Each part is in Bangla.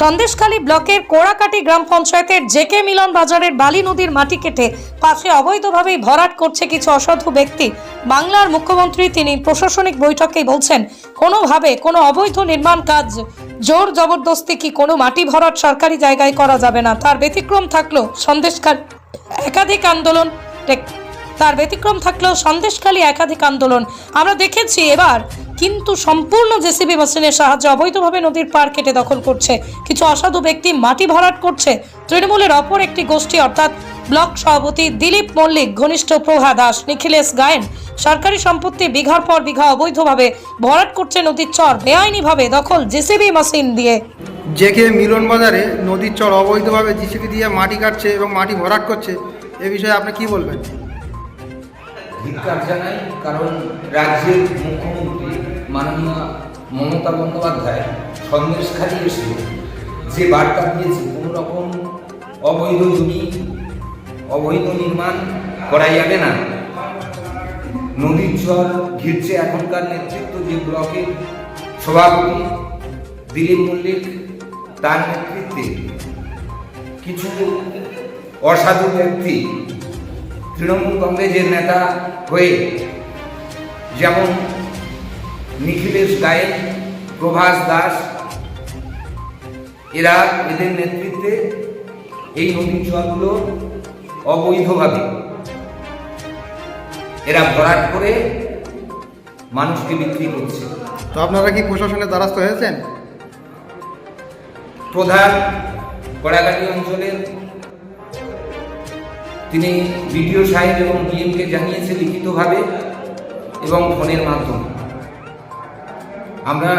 সন্দেশখালী ব্লকের কোড়াকাটি গ্রাম পঞ্চায়েতের জেকে মিলন বাজারের বালি নদীর মাটি কেটে পাশে অবৈধভাবেই ভরাট করছে কিছু অসাধু ব্যক্তি। বাংলার মুখ্যমন্ত্রী তিনি প্রশাসনিক বৈঠকেই বলছেন, কোনোভাবে কোনো অবৈধ নির্মাণ কাজ, জোর জবরদস্তি কি কোনো মাটি ভরাট সরকারি জায়গায় করা যাবে না? তার ব্যতিক্রম থাকল সন্দেশখাল একাধিক আন্দোলন। তার ব্যতিক্রম থাকলেও সন্দেশখালী একাধিক আন্দোলন। আমরা দেখেছি এবার কিন্তু সম্পূর্ণ জেসিবি মেশিনের সাহায্যে অবৈধভাবে নদীর পার কেটে দখল করছে কিছু অসাধু ব্যক্তি মাটি ভরাট করছে। তৃণমূলের অপর একটি গোষ্ঠী অর্থাৎ ব্লক সভাপতি দিলীপ মল্লিক ঘনিষ্ঠ প্রভা দাস নিখিলেশ গায়েন সরকারি সম্পত্তি বিঘার পর বিঘা অবৈধভাবে ভরাট করছে নদীর চর। বেআইনিভাবে দখল জেসিবি মেশিন দিয়ে। জেকে মিলন বাজারে নদীর চর অবৈধভাবে জিসিপি দিয়ে মাটি কাটছে এবং মাটি ভরাট করছে এ বিষয়ে আপনি কি বলবেন? ধিক্কার জানাই কারণ রাজ্যের মুখ্যমন্ত্রী মাননীয় মমতা বন্দ্যোপাধ্যায় সন্দেশখালী এসে যে বার্তা দিয়েছে, কোনো রকম অবৈধ জমি অবৈধ নির্মাণ করা যাবে না। নদীর চর ঘিরছে এখনকার নেতৃত্ব যে ব্লকের সভাপতি দিলীপ মল্লিক তার নেতৃত্বে। কিছু অসাধু ব্যক্তি, তৃণমূল কংগ্রেসের নেতা হয়ে যেমন নিখিলেশ গায়েন প্রভাস দাস এরা এদের নেতৃত্বে এই নদীর চরগুলো অবৈধভাবে এরা ভরাট করে মানুষকে বিক্রি করছে। তো আপনারা কি প্রশাসনের দ্বারস্থ হয়েছেন? প্রধান কড়াকাটি অঞ্চলের তিনি বিডিও সাহেব এবং ডিএমকে জানিয়েছে লিখিতভাবে এবং ফোনের মাধ্যমে। আমরা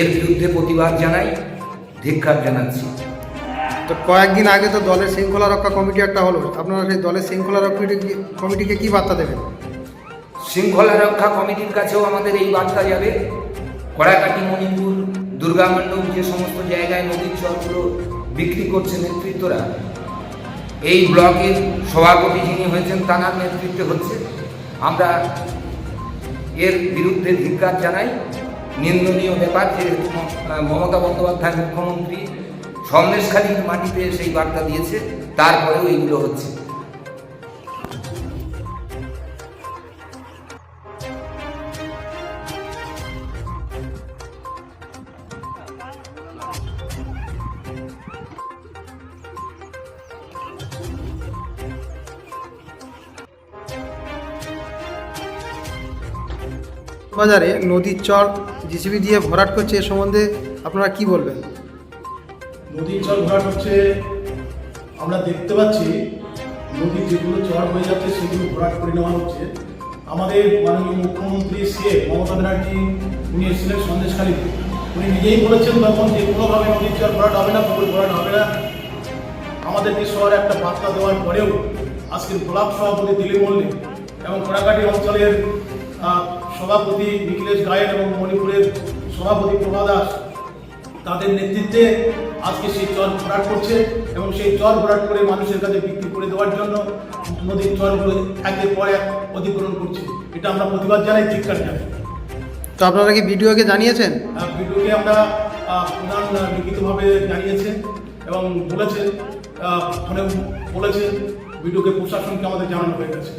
এর বিরুদ্ধে প্রতিবাদ জানাই ধিক্ষার জানাচ্ছি। তো কয়েকদিন আগে তো দলের শৃঙ্খলা রক্ষা কমিটি একটা হলো। আপনারা সেই দলের শৃঙ্খলা রক্ষা কমিটিকে কি বার্তা দেবেন? শৃঙ্খলা রক্ষা কমিটির কাছেও আমাদের এই বার্তা যাবে। কড়াকাটি মণিপুর দুর্গা মণ্ডপ যে সমস্ত জায়গায় নদীর চরগুলো বিক্রি করছে নেতৃত্বরা এই ব্লকের সভাপতি যিনি হয়েছেন তানার নেতৃত্বে হচ্ছে। আমরা এর বিরুদ্ধে ধিক্কার জানাই। নিন্দনীয় ব্যাপার যে মমতা বন্দ্যোপাধ্যায় মুখ্যমন্ত্রী সন্দেশখালীর মাটিতে সেই বার্তা দিয়েছে, তারপরেও এইগুলো হচ্ছে। বাজারে নদীর চর জিসিপি দিয়ে ভরাট করছে এ সম্বন্ধে আপনারা কি বলবেন? নদীর চর ভরাট হচ্ছে, আমরা দেখতে পাচ্ছি নদীর যেগুলো চর হয়ে যাচ্ছে সেগুলো ভরাট করে নেওয়া হচ্ছে। আমাদের মাননীয় মুখ্যমন্ত্রী সে মমতা ব্যানার্জি, উনি এসেছিলেন সন্দেশখালীতে উনি নিজেই বলেছেন তখন যে কোনোভাবে নদীর চর ভরাট হবে না, পুকুর ভরাট হবে না। আমাদেরকে শহরে একটা বার্তা দেওয়ার পরেও আজকে ব্লক সভাপতি দিলীপ মল্লিক এবং কোড়াকাটি অঞ্চলের সভাপতি নিখিলেশ গায়েন এবং মণিপুরের সভাপতি প্রভা দাস তাদের নেতৃত্বে আজকে সেই চর ভরাট করছে এবং সেই চর ভরাট করে মানুষের কাছে বিক্রি করে দেওয়ার জন্য নদীর চরগুলো একের পর এক অধিগ্রহণ করছে। এটা আমরা প্রতিবাদ জানাই ধিক্কার জানাই। তো আপনারা কি ভিডিওকে জানিয়েছেন? ভিডিওকে আমরা প্রধান লিখিতভাবে জানিয়েছেন এবং বলেছেন আহ, ফোনে বলেছেন ভিডিওকে প্রশাসনকে আমাদের জানানো হয়ে গেছে।